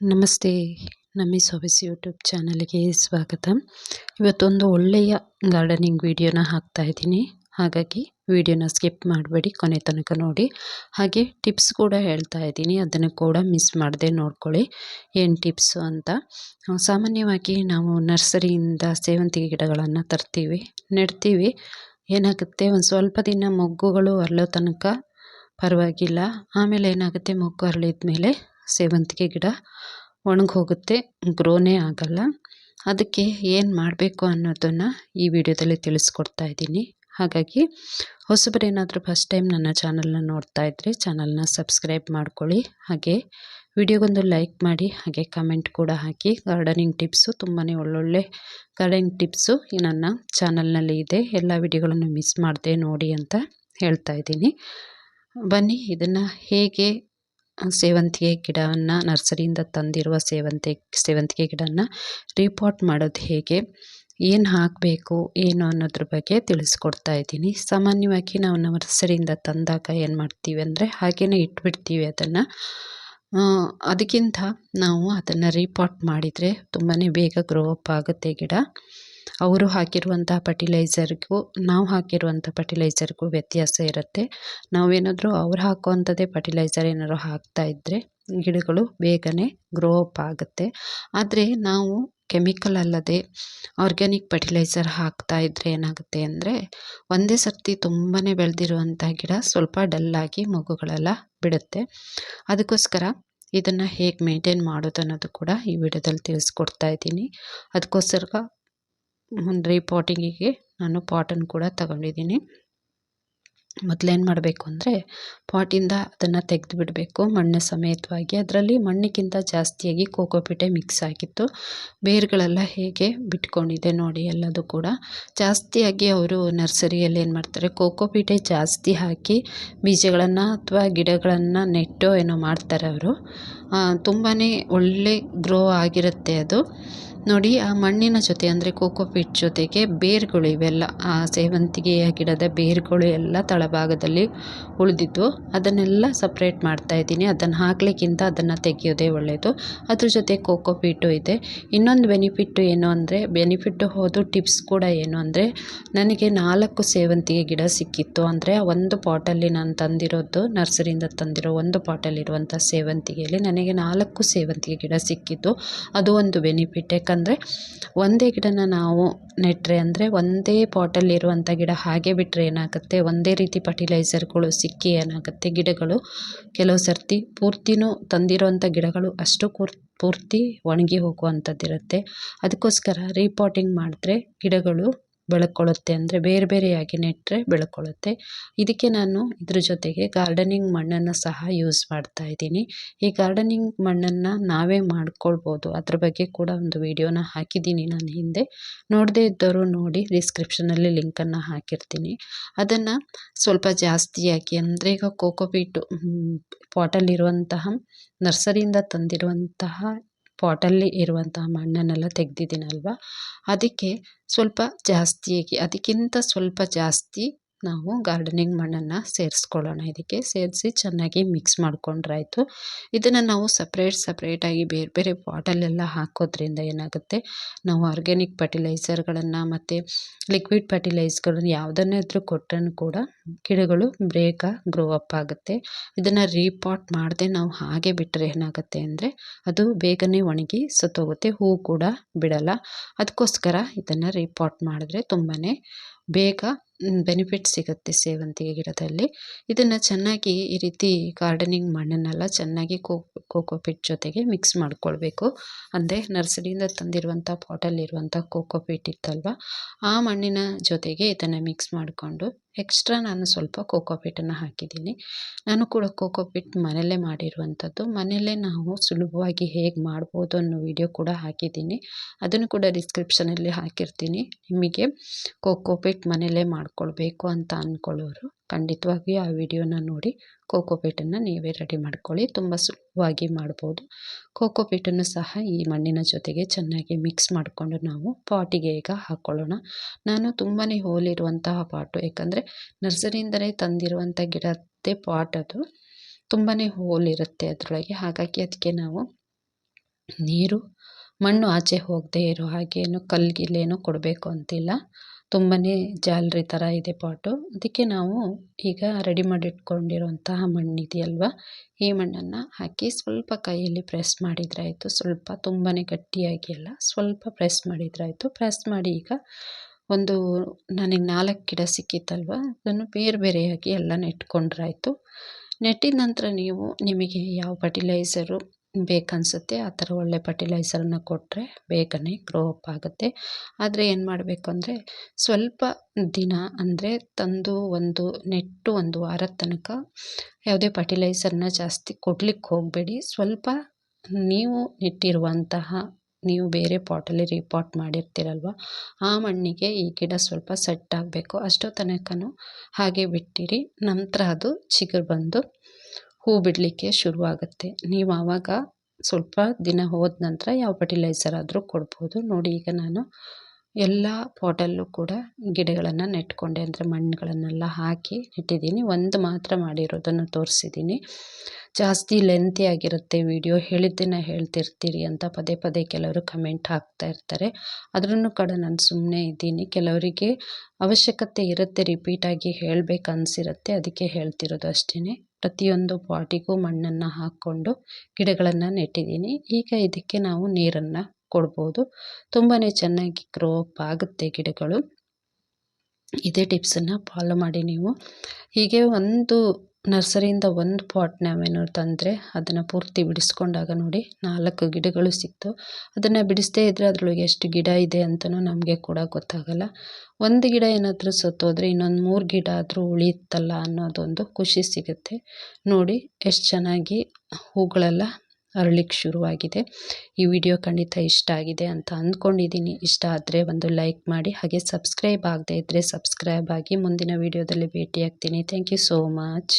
ನಮಸ್ತೆ. ನಮ್ಮಿ ಸೊಬಸ್ ಯೂಟ್ಯೂಬ್ ಚಾನಲ್ಗೆ ಸ್ವಾಗತ. ಇವತ್ತೊಂದು ಒಳ್ಳೆಯ ಗಾರ್ಡನಿಂಗ್ ವಿಡಿಯೋನ ಹಾಕ್ತಾ ಇದ್ದೀನಿ. ಹಾಗಾಗಿ ವಿಡಿಯೋನ ಸ್ಕಿಪ್ ಮಾಡಬೇಡಿ, ಕೊನೆ ತನಕ ನೋಡಿ. ಹಾಗೆ ಟಿಪ್ಸ್ ಕೂಡ ಹೇಳ್ತಾ ಇದ್ದೀನಿ. ಅದನ್ನು ಕೂಡ ಮಿಸ್ ಮಾಡದೆ ನೋಡ್ಕೊಳ್ಳಿ. ಏನು ಟಿಪ್ಸು ಅಂತ? ಸಾಮಾನ್ಯವಾಗಿ ನಾವು ನರ್ಸರಿಯಿಂದ ಸೇವಂತಿಗೆ ಗಿಡಗಳನ್ನು ತರ್ತೀವಿ, ನೆಡ್ತೀವಿ. ಏನಾಗುತ್ತೆ? ಒಂದು ಸ್ವಲ್ಪ ದಿನ ಮೊಗ್ಗುಗಳು ಅರಳೋ ತನಕ ಪರವಾಗಿಲ್ಲ. ಆಮೇಲೆ ಏನಾಗುತ್ತೆ? ಮೊಗ್ಗು ಅರಳಿದ ಮೇಲೆ ಸೇವಂತಿಗೆ ಗಿಡ ಒಣಗೋಗುತ್ತೆ ಗ್ರೋನೇ ಆಗಲ್ಲ. ಅದಕ್ಕೆ ಏನು ಮಾಡಬೇಕು ಅನ್ನೋದನ್ನು ಈ ವಿಡಿಯೋದಲ್ಲಿ ತಿಳಿಸ್ಕೊಡ್ತಾ ಇದ್ದೀನಿ. ಹಾಗಾಗಿ ಹೊಸಬರೇನಾದರೂ ಫಸ್ಟ್ ಟೈಮ್ ನನ್ನ ಚಾನಲ್ನ ನೋಡ್ತಾ ಇದ್ದರೆ ಚಾನಲ್ನ ಸಬ್ಸ್ಕ್ರೈಬ್ ಮಾಡ್ಕೊಳ್ಳಿ. ಹಾಗೆ ವಿಡಿಯೋಗೊಂದು ಲೈಕ್ ಮಾಡಿ, ಹಾಗೆ ಕಮೆಂಟ್ ಕೂಡ ಹಾಕಿ. ಗಾರ್ಡನಿಂಗ್ ಟಿಪ್ಸು ತುಂಬಾ ಒಳ್ಳೊಳ್ಳೆ ಗಾರ್ಡನಿಂಗ್ ಟಿಪ್ಸು ನನ್ನ ಚಾನಲ್ನಲ್ಲಿ ಇದೆ. ಎಲ್ಲ ವಿಡಿಯೋಗಳನ್ನು ಮಿಸ್ ಮಾಡದೆ ನೋಡಿ ಅಂತ ಹೇಳ್ತಾ ಇದ್ದೀನಿ. ಬನ್ನಿ, ಇದನ್ನು ಹೇಗೆ ಸೇವಂತಿಗೆ ಗಿಡವನ್ನು ನರ್ಸರಿಯಿಂದ ತಂದಿರುವ ಸೇವಂತಿ, ಸೇವಂತಿಗೆ ಗಿಡನ ರಿಪೋರ್ಟ್ ಮಾಡೋದು ಹೇಗೆ, ಏನು ಹಾಕಬೇಕು, ಏನು ಅನ್ನೋದ್ರ ಬಗ್ಗೆ ತಿಳಿಸ್ಕೊಡ್ತಾ ಇದ್ದೀನಿ. ಸಾಮಾನ್ಯವಾಗಿ ನಾವು ನರ್ಸರಿಯಿಂದ ತಂದಾಗ ಏನು ಮಾಡ್ತೀವಿ ಅಂದರೆ ಹಾಗೆಯೇ ಇಟ್ಬಿಡ್ತೀವಿ ಅದನ್ನು. ಅದಕ್ಕಿಂತ ನಾವು ಅದನ್ನು ರಿಪೋರ್ಟ್ ಮಾಡಿದರೆ ತುಂಬಾ ಬೇಗ ಗ್ರೋ ಅಪ್ ಆಗುತ್ತೆ ಗಿಡ. ಅವರು ಹಾಕಿರುವಂಥ ಫರ್ಟಿಲೈಸರ್ಗೂ ನಾವು ಹಾಕಿರುವಂಥ ಫರ್ಟಿಲೈಸರ್ಗೂ ವ್ಯತ್ಯಾಸ ಇರುತ್ತೆ. ನಾವೇನಾದರೂ ಅವ್ರು ಹಾಕುವಂಥದ್ದೇ ಫರ್ಟಿಲೈಸರ್ ಏನಾದ್ರು ಹಾಕ್ತಾ ಇದ್ದರೆ ಗಿಡಗಳು ಬೇಗನೆ ಗ್ರೋ ಅಪ್ ಆಗುತ್ತೆ. ಆದರೆ ನಾವು ಕೆಮಿಕಲ್ ಅಲ್ಲದೆ ಆರ್ಗ್ಯಾನಿಕ್ ಫರ್ಟಿಲೈಸರ್ ಹಾಕ್ತಾ ಇದ್ದರೆ ಏನಾಗುತ್ತೆ ಅಂದರೆ ಒಂದೇ ಸರ್ತಿ ತುಂಬಾ ಬೆಳೆದಿರುವಂಥ ಗಿಡ ಸ್ವಲ್ಪ ಡಲ್ಲಾಗಿ ಮಗುಗಳೆಲ್ಲ ಬಿಡುತ್ತೆ. ಅದಕ್ಕೋಸ್ಕರ ಇದನ್ನು ಹೇಗೆ ಮೇಂಟೈನ್ ಮಾಡೋದು ಅನ್ನೋದು ಕೂಡ ಈ ವಿಡಿಯೋದಲ್ಲಿ ತಿಳಿಸ್ಕೊಡ್ತಾ ಇದ್ದೀನಿ. ಅದಕ್ಕೋಸ್ಕರ ಪಾಟಿಂಗಿಗೆ ನಾನು ಪಾಟನ್ನು ಕೂಡ ತಗೊಂಡಿದ್ದೀನಿ. ಮೊದಲೇನು ಮಾಡಬೇಕು ಅಂದರೆ ಪಾಟಿಂದ ಅದನ್ನು ತೆಗೆದು ಬಿಡಬೇಕು ಮಣ್ಣು ಸಮೇತವಾಗಿ ಅದರಲ್ಲಿ ಮಣ್ಣಿಗಿಂತ ಜಾಸ್ತಿಯಾಗಿ ಕೋಕೋಪಿಟೆ ಮಿಕ್ಸ್ ಆಗಿತ್ತು. ಬೇರುಗಳೆಲ್ಲ ಹೇಗೆ ಬಿಟ್ಕೊಂಡಿದೆ ನೋಡಿ ಎಲ್ಲದು ಕೂಡ. ಜಾಸ್ತಿಯಾಗಿ ಅವರು ನರ್ಸರಿಯಲ್ಲಿ ಏನು ಮಾಡ್ತಾರೆ, ಕೋಕೋಪಿಟೆ ಜಾಸ್ತಿ ಹಾಕಿ ಬೀಜಗಳನ್ನು ಅಥವಾ ಗಿಡಗಳನ್ನು ನೆಟ್ಟೋ ಏನೋ ಮಾಡ್ತಾರೆ ಅವರು. ತುಂಬಾ ಒಳ್ಳೆ ಗ್ರೋ ಆಗಿರುತ್ತೆ ಅದು. ನೋಡಿ, ಆ ಮಣ್ಣಿನ ಜೊತೆ ಅಂದರೆ ಕೋಕೋಪೀಟ್ ಜೊತೆಗೆ ಬೇರುಗಳು ಇವೆಲ್ಲ. ಆ ಸೇವಂತಿಗೆಯ ಗಿಡದ ಬೇರುಗಳು ಎಲ್ಲ ತಳಭಾಗದಲ್ಲಿ ಉಳಿದಿದ್ದು, ಅದನ್ನೆಲ್ಲ ಸಪ್ರೇಟ್ ಮಾಡ್ತಾ ಇದ್ದೀನಿ. ಅದನ್ನು ಹಾಕ್ಲಿಕ್ಕಿಂತ ಅದನ್ನು ತೆಗೆಯೋದೇ ಒಳ್ಳೆಯದು ಅದ್ರ ಜೊತೆ ಕೋಕೋಪೀಟು ಇದೆ. ಇನ್ನೊಂದು ಬೆನಿಫಿಟ್ಟು ಏನು ಅಂದರೆ ಬೆನಿಫಿಟ್ಟು ಹೋದು ಟಿಪ್ಸ್ ಕೂಡ ಏನು ಅಂದರೆ, ನನಗೆ ನಾಲ್ಕು ಸೇವಂತಿಗೆ ಗಿಡ ಸಿಕ್ಕಿತ್ತು. ಅಂದರೆ ಒಂದು ಪಾಟಲ್ಲಿ ನಾನು ತಂದಿರೋದು, ನರ್ಸರಿಯಿಂದ ತಂದಿರೋ ಒಂದು ಪಾಟಲ್ಲಿರುವಂಥ ಸೇವಂತಿಗೆಯಲ್ಲಿ ನನಗೆ ನಾಲ್ಕು ಸೇವಂತಿಗೆ ಗಿಡ ಸಿಕ್ಕಿತ್ತು ಅದು ಒಂದು ಬೆನಿಫಿಟ್. ಯಾಕಂದರೆ ಒಂದೇ ಗಿಡನ ನಾವು ನೆಟ್ಟರೆ ಅಂದರೆ ಒಂದೇ ಪಾಟಲ್ಲಿರುವಂಥ ಗಿಡ ಹಾಗೆ ಬಿಟ್ಟರೆ ಏನಾಗುತ್ತೆ? ಒಂದೇ ರೀತಿ ಫರ್ಟಿಲೈಸರ್ಗಳು ಸಿಕ್ಕಿ ಏನಾಗುತ್ತೆ? ಗಿಡಗಳು ಕೆಲವು ಸರ್ತಿ ಪೂರ್ತಿನೂ ತಂದಿರುವಂಥ ಗಿಡಗಳು ಅಷ್ಟು ಪೂರ್ತಿ ಒಣಗಿ ಹೋಗುವಂಥದ್ದಿರುತ್ತೆ ಅದಕ್ಕೋಸ್ಕರ ರೀಪಾಟಿಂಗ್ ಮಾಡಿದ್ರೆ ಗಿಡಗಳು ಬೆಳ್ಕೊಳ್ಳುತ್ತೆ ಅಂದರೆ ಬೇರೆ ಬೇರೆಯಾಗಿ ನೆಟ್ಟರೆ ಬೆಳ್ಕೊಳ್ಳುತ್ತೆ. ಇದಕ್ಕೆ ನಾನು ಇದ್ರ ಜೊತೆಗೆ ಗಾರ್ಡನಿಂಗ್ ಮಣ್ಣನ್ನು ಸಹ ಯೂಸ್ ಮಾಡ್ತಾ ಇದ್ದೀನಿ. ಈ ಗಾರ್ಡನಿಂಗ್ ಮಣ್ಣನ್ನು ನಾವೇ ಮಾಡ್ಕೊಳ್ಬೋದು. ಅದ್ರ ಬಗ್ಗೆ ಕೂಡ ಒಂದು ವಿಡಿಯೋನ ಹಾಕಿದ್ದೀನಿ ನಾನು ಹಿಂದೆ. ನೋಡದೇ ಇದ್ದವರು ನೋಡಿ ಡಿಸ್ಕ್ರಿಪ್ಷನಲ್ಲಿ ಲಿಂಕನ್ನು ಹಾಕಿರ್ತೀನಿ. ಅದನ್ನು ಸ್ವಲ್ಪ ಜಾಸ್ತಿಯಾಗಿ ಅಂದರೆ ಈಗ ಕೋಕೋಪೀಟು ಪಾಟಲ್ಲಿರುವಂತಹ ನರ್ಸರಿಯಿಂದ ತಂದಿರುವಂತಹ ಪಾಟಲ್ಲಿ ಇರುವಂತಹ ಮಣ್ಣನ್ನೆಲ್ಲ ತೆಗೆದಿದ್ದೀನಲ್ವ? ಅದಕ್ಕೆ ಸ್ವಲ್ಪ ಜಾಸ್ತಿಯಾಗಿ ಅದಕ್ಕಿಂತ ಸ್ವಲ್ಪ ಜಾಸ್ತಿ ನಾವು ಗಾರ್ಡನಿಂಗ್ ಮಣ್ಣನ್ನು ಸೇರಿಸ್ಕೊಳ್ಳೋಣ. ಇದಕ್ಕೆ ಸೇರಿಸಿ ಚೆನ್ನಾಗಿ ಮಿಕ್ಸ್ ಮಾಡ್ಕೊಂಡ್ರಾಯ್ತು. ಇದನ್ನು ನಾವು ಸಪ್ರೇಟ್ ಸಪ್ರೇಟಾಗಿ ಬೇರೆ ಬೇರೆ ಬಾಟಲೆಲ್ಲ ಹಾಕೋದ್ರಿಂದ ಏನಾಗುತ್ತೆ? ನಾವು ಆರ್ಗ್ಯಾನಿಕ್ ಫರ್ಟಿಲೈಸರ್ಗಳನ್ನು ಮತ್ತು ಲಿಕ್ವಿಡ್ ಫರ್ಟಿಲೈಸ್ಗಳನ್ನು ಯಾವುದನ್ನಾದರೂ ಕೊಟ್ಟರೂ ಕೂಡ ಗಿಡಗಳು ಬ್ರೇಕ ಗ್ರೋ ಅಪ್ ಆಗುತ್ತೆ. ಇದನ್ನು ರೀಪಾಟ್ ಮಾಡದೆ ನಾವು ಹಾಗೆ ಬಿಟ್ಟರೆ ಏನಾಗುತ್ತೆ ಅಂದರೆ ಅದು ಬೇಗನೆ ಒಣಗಿ ಸತ್ತೋಗುತ್ತೆ. ಹೂ ಕೂಡ ಬಿಡಲ್ಲ. ಅದಕ್ಕೋಸ್ಕರ ಇದನ್ನು ರೀಪಾಟ್ ಮಾಡಿದ್ರೆ ತುಂಬಾ ಬೇಗ ಬೆನಿಫಿಟ್ ಸಿಗುತ್ತೆ ಸೇವಂತಿಗೆ ಗಿಡದಲ್ಲಿ. ಇದನ್ನು ಚೆನ್ನಾಗಿ ಈ ರೀತಿ ಗಾರ್ಡನಿಂಗ್ ಮಣ್ಣನ್ನೆಲ್ಲ ಚೆನ್ನಾಗಿ ಕೋಕೋಪೀಟ್ ಜೊತೆಗೆ ಮಿಕ್ಸ್ ಮಾಡ್ಕೊಳ್ಬೇಕು. ಅಂದರೆ ನರ್ಸರಿಯಿಂದ ತಂದಿರುವಂಥ ಪಾಟಲ್ಲಿರುವಂಥ ಕೋಕೋಪೀಟ್ ಇತ್ತಲ್ವ? ಆ ಮಣ್ಣಿನ ಜೊತೆಗೆ ಇದನ್ನು ಮಿಕ್ಸ್ ಮಾಡಿಕೊಂಡು ಎಕ್ಸ್ಟ್ರಾ ನಾನು ಸ್ವಲ್ಪ ಕೋಕೋಪೀಟನ್ನು ಹಾಕಿದ್ದೀನಿ. ನಾನು ಕೂಡ ಕೋಕೋಪೀಟ್ ಮನೆಯಲ್ಲೇ ಮಾಡಿರುವಂಥದ್ದು. ಮನೆಯಲ್ಲೇ ನಾವು ಸುಲಭವಾಗಿ ಹೇಗೆ ಮಾಡ್ಬೋದು ಅನ್ನೋ ವಿಡಿಯೋ ಕೂಡ ಹಾಕಿದ್ದೀನಿ. ಅದನ್ನು ಕೂಡ ಡಿಸ್ಕ್ರಿಪ್ಷನಲ್ಲಿ ಹಾಕಿರ್ತೀನಿ. ನಿಮಗೆ ಕೋಕೋಪೀಟ್ ಮನೆಯಲ್ಲೇ ಮಾಡಿಕೊಳ್ಬೇಕು ಅಂತ ಅಂದ್ಕೊಳ್ಳೋರು ಖಂಡಿತವಾಗಿ ಆ ವಿಡಿಯೋನ ನೋಡಿ ಕೋಕೋಪೀಟನ್ನು ನೀವೇ ರೆಡಿ ಮಾಡ್ಕೊಳ್ಳಿ. ತುಂಬ ಸುಲಭವಾಗಿ ಮಾಡ್ಬೋದು. ಕೋಕೋಪೀಟನ್ನು ಸಹ ಈ ಮಣ್ಣಿನ ಜೊತೆಗೆ ಚೆನ್ನಾಗಿ ಮಿಕ್ಸ್ ಮಾಡಿಕೊಂಡು ನಾವು ಪಾಟಿಗೆ ಈಗ ಹಾಕ್ಕೊಳ್ಳೋಣ ನಾನು ತುಂಬಾ ಹೋಲಿರುವಂತಹ ಪಾಟು, ಯಾಕಂದರೆ ನರ್ಸರಿಯಿಂದಲೇ ತಂದಿರುವಂಥ ಗಿಡದ್ದೇ ಪಾಟ್ ಅದು. ತುಂಬಾ ಹೋಲಿರುತ್ತೆ ಅದರೊಳಗೆ. ಹಾಗಾಗಿ ಅದಕ್ಕೆ ನಾವು ನೀರು, ಮಣ್ಣು ಆಚೆ ಹೋಗದೇ ಇರೋ ಹಾಗೆ ಏನು ಕಲ್ಗಿಲ್ಲೇನು ಕೊಡಬೇಕು ಅಂತಿಲ್ಲ. ತುಂಬಾ ಜಾಲರಿ ಥರ ಇದೆ ಪಾಟು. ಅದಕ್ಕೆ ನಾವು ಈಗ ರೆಡಿ ಮಾಡಿಟ್ಕೊಂಡಿರುವಂತಹ ಮಣ್ಣಿದೆಯಲ್ವ? ಈ ಮಣ್ಣನ್ನು ಹಾಕಿ ಸ್ವಲ್ಪ ಕೈಯಲ್ಲಿ ಪ್ರೆಸ್ ಮಾಡಿದ್ರಾಯಿತು. ಸ್ವಲ್ಪ ತುಂಬಾ ಗಟ್ಟಿಯಾಗಿ ಅಲ್ಲ ಸ್ವಲ್ಪ ಪ್ರೆಸ್ ಮಾಡಿದ್ರಾಯಿತು. ಪ್ರೆಸ್ ಮಾಡಿ ಈಗ ಒಂದು ನನಗೆ ನಾಲ್ಕು ಗಿಡ ಸಿಕ್ಕಿತ್ತಲ್ವ? ಅದನ್ನು ಬೇರೆ ಬೇರೆಯಾಗಿ ಎಲ್ಲ ನೆಟ್ಕೊಂಡ್ರಾಯಿತು ನೆಟ್ಟಿದ ನಂತರ ನೀವು ನಿಮಗೆ ಯಾವ ಫರ್ಟಿಲೈಸರು ಬೇಕನ್ಸುತ್ತೆ, ಆ ಥರ ಒಳ್ಳೆ ಫರ್ಟಿಲೈಸರನ್ನ ಕೊಟ್ಟರೆ ಬೇಗನೆ ಗ್ರೋ ಅಪ್ ಆಗುತ್ತೆ. ಆದರೆ ಏನು ಮಾಡಬೇಕು ಅಂದರೆ, ಸ್ವಲ್ಪ ದಿನ ಅಂದರೆ ತಂದು ಒಂದು ನೆಟ್ಟು ಒಂದು ವಾರದ ತನಕ ಯಾವುದೇ ಫರ್ಟಿಲೈಸರ್ನ ಜಾಸ್ತಿ ಕೊಡ್ಲಿಕ್ಕೆ ಹೋಗಬೇಡಿ. ಸ್ವಲ್ಪ ನೀವು ನೆಟ್ಟಿರುವಂತಹ, ನೀವು ಬೇರೆ ಪಾಟಲ್ಲಿ ರೀಪಾಟ್ ಮಾಡಿರ್ತೀರಲ್ವ, ಆ ಮಣ್ಣಿಗೆ ಈ ಗಿಡ ಸ್ವಲ್ಪ ಸೆಟ್ ಆಗಬೇಕು. ಅಷ್ಟೋ ತನಕನೂ ಹಾಗೆ ಬಿಟ್ಟಿರಿ. ನಂತರ ಅದು ಚಿಗುರು ಬಂದು ಹೂ ಬಿಡಲಿಕ್ಕೆ ಶುರುವಾಗುತ್ತೆ. ನೀವು ಆವಾಗ ಸ್ವಲ್ಪ ದಿನ ಹೋದ ನಂತರ ಯಾವ ಫರ್ಟಿಲೈಸರ್ ಆದರೂ ಕೊಡ್ಬೋದು. ನೋಡಿ ಈಗ ನಾನು ಎಲ್ಲ ಪಾಟಲ್ಲೂ ಕೂಡ ಗಿಡಗಳನ್ನು ನೆಟ್ಕೊಂಡೆ. ಅಂದರೆ ಮಣ್ಣುಗಳನ್ನೆಲ್ಲ ಹಾಕಿ ನೆಟ್ಟಿದ್ದೀನಿ. ಒಂದು ಮಾತ್ರ ಮಾಡಿರೋದನ್ನು ತೋರಿಸಿದ್ದೀನಿ. ಜಾಸ್ತಿ ಲೆಂತಿ ಆಗಿರುತ್ತೆ ವಿಡಿಯೋ ಹೇಳಿದ್ದನ್ನು ಹೇಳ್ತಿರ್ತೀರಿ ಅಂತ ಪದೇ ಪದೇ ಕೆಲವರು ಕಮೆಂಟ್ ಹಾಕ್ತಾ ಇರ್ತಾರೆ. ಅದ್ರೂ ಕೂಡ ನಾನು ಸುಮ್ಮನೆ ಇದ್ದೀನಿ. ಕೆಲವರಿಗೆ ಅವಶ್ಯಕತೆ ಇರುತ್ತೆ. ರಿಪೀಟಾಗಿ ಹೇಳಬೇಕು ಅನಿಸಿರುತ್ತೆ. ಅದಕ್ಕೆ ಹೇಳ್ತಿರೋದು ಅಷ್ಟೇ ಪ್ರತಿಯೊಂದು ಪಾಟಿಗೂ ಮಣ್ಣನ್ನು ಹಾಕ್ಕೊಂಡು ಗಿಡಗಳನ್ನು ನೆಟ್ಟಿದ್ದೀನಿ. ಈಗ ಇದಕ್ಕೆ ನಾವು ನೀರನ್ನು ಕೊಡ್ಬೋದು. ತುಂಬಾ ಚೆನ್ನಾಗಿ ಗ್ರೋ ಆಗುತ್ತೆ ಗಿಡಗಳು. ಇದೇ ಟಿಪ್ಸನ್ನು ಫಾಲೋ ಮಾಡಿ ನೀವು. ಹೀಗೆ ಒಂದು ನರ್ಸರಿಯಿಂದ ಒಂದು ಪಾಟ್ ನಾವೇನಾದ್ರು ತಂದರೆ ಅದನ್ನು ಪೂರ್ತಿ ಬಿಡಿಸ್ಕೊಂಡಾಗ ನೋಡಿ ನಾಲ್ಕು ಗಿಡಗಳು ಸಿಕ್ತು. ಅದನ್ನು ಬಿಡಿಸದೇ ಇದ್ದರೆ ಅದರೊಳಗೆ ಎಷ್ಟು ಗಿಡ ಇದೆ ಅಂತಲೂ ನಮಗೆ ಕೂಡ ಗೊತ್ತಾಗಲ್ಲ. ಒಂದು ಗಿಡ ಏನಾದರೂ ಸತ್ತೋದ್ರೆ ಇನ್ನೊಂದು ಮೂರು ಗಿಡ ಆದರೂ ಉಳಿಯುತ್ತಲ್ಲ ಅನ್ನೋದೊಂದು ಖುಷಿ ಸಿಗುತ್ತೆ. ನೋಡಿ ಎಷ್ಟು ಚೆನ್ನಾಗಿ ಹೂಗಳೆಲ್ಲ ಅರಳಿಕ್ಕೆ ಶುರುವಾಗಿದೆ. ಈ ವಿಡಿಯೋ ಖಂಡಿತ ಇಷ್ಟ ಆಗಿದೆ ಅಂತ ಅಂದ್ಕೊಂಡಿದ್ದೀನಿ ಇಷ್ಟ ಆದರೆ ಒಂದು ಲೈಕ್ ಮಾಡಿ, ಹಾಗೆ ಸಬ್ಸ್ಕ್ರೈಬ್ ಆಗದೆ ಇದ್ದರೆ ಸಬ್ಸ್ಕ್ರೈಬ್ ಆಗಿ ಮುಂದಿನ ವಿಡಿಯೋದಲ್ಲಿ ಭೇಟಿಯಾಗ್ತೀನಿ. Thank you so much.